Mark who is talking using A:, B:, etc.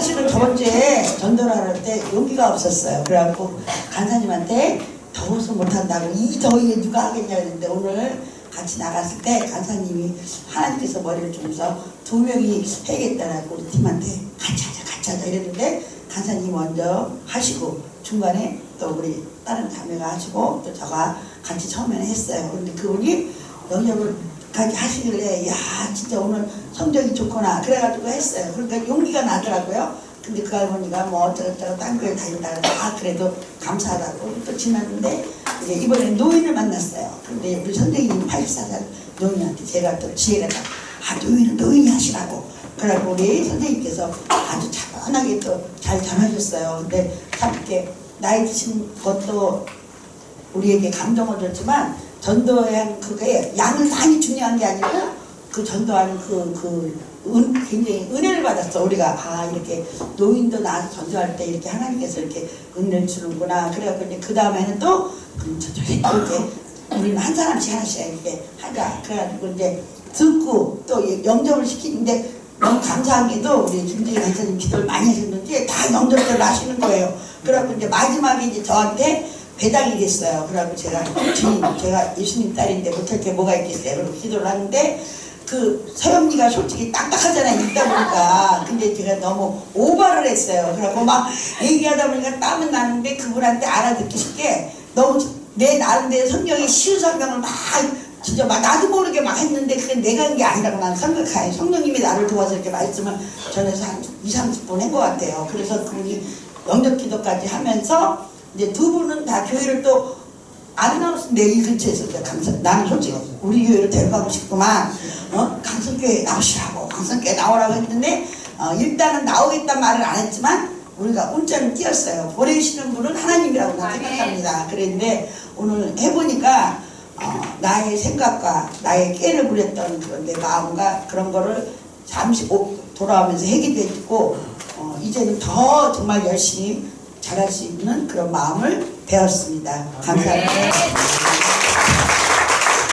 A: 사실은 저번 주에 전도를 할때 용기가 없었어요. 그래갖고 간사님한테 더워서 못한다고 이 더위에 누가 하겠냐 했는데 오늘 같이 나갔을 때 간사님이 하나님께서 머리를 주면서 두 명이 해야겠다라고 우리 팀한테 같이 하자 같이 하자 이랬는데 간사님이 먼저 하시고 중간에 또 우리 다른 자매가 하시고 또 저가 같이 처음에는 했어요. 근데 그분이 영역을 가게 하시길래 야 진짜 오늘 성적이 좋구나 그래가지고 했어요. 그러니까 용기가 나더라고요. 근데 그 할머니가 뭐 어쩌고저쩌고 딴 거에 다닌다 그래서 아 그래도 감사하다고 또 지났는데 이제 이번에 노인을 만났어요. 근데 우리 선생님 84살 노인한테 제가 또 지혜가 아 노인은 노인이 하시라고 그래갖고 우리 선생님께서 아주 차분하게 또 잘 전하셨어요. 근데 참 이렇게 나이 드신 것도 우리에게 감동을 줬지만 전도의 그게 양을 많이 중요한 게 아니고 그 전도하는 그, 그, 은, 굉장히 은혜를 받았어. 우리가, 아, 이렇게 노인도 나와서 전도할 때 이렇게 하나님께서 이렇게 은혜를 주는구나. 그래갖고 이제 그 다음에는 또, 그럼 저쪽에 이렇게 우리는 한 사람씩 하나씩 이렇게 하자. 그래가지고 이제 듣고 또 영접을 시키는데 너무 감사한 게도 우리 김재희 간사님 기도를 많이 하셨는지 다 영접을 하시는 거예요. 그래갖고 이제 마지막에 이제 저한테 배당이 됐어요. 그래갖고 제가 주님, 제가 예수님 딸인데 못할 게 뭐가 있겠어요. 그리고 기도를 하는데 그 서영이가 솔직히 딱딱하잖아요. 읽다 보니까. 근데 제가 너무 오버를 했어요. 그래갖고 막 얘기하다 보니까 땀은 나는데 그분한테 알아듣기 쉽게 너무 내 나름대로 성경의 설명을 막 진짜 막 나도 모르게 막 했는데 그게 내가 한 게 아니라고 나는 생각해요. 성령님이 나를 도와서 이렇게 말씀을 전해서 한 2, 30분 한 것 같아요. 그래서 그분이 영접 기도까지 하면서 이제 두 분은 다 교회를 또 안 나왔어. 내이 근처에서 이제 강성, 나는 솔직히 우리 교회를 데려가고 싶구만. 어? 강성교회 나오시라고. 강성교회 나오라고 했는데, 어, 일단은 나오겠다는 말을 안 했지만, 우리가 운전을 띄었어요. 보내시는 분은 하나님이라고 난 생각합니다. 그랬는데, 오늘 해보니까, 어, 나의 생각과 나의 깨를 부렸던 그런 내 마음과 그런 거를 잠시 오- 돌아오면서 했고, 어, 이제는 더 정말 열심히 잘할 수 있는 그런 마음을 배웠습니다. 감사합니다.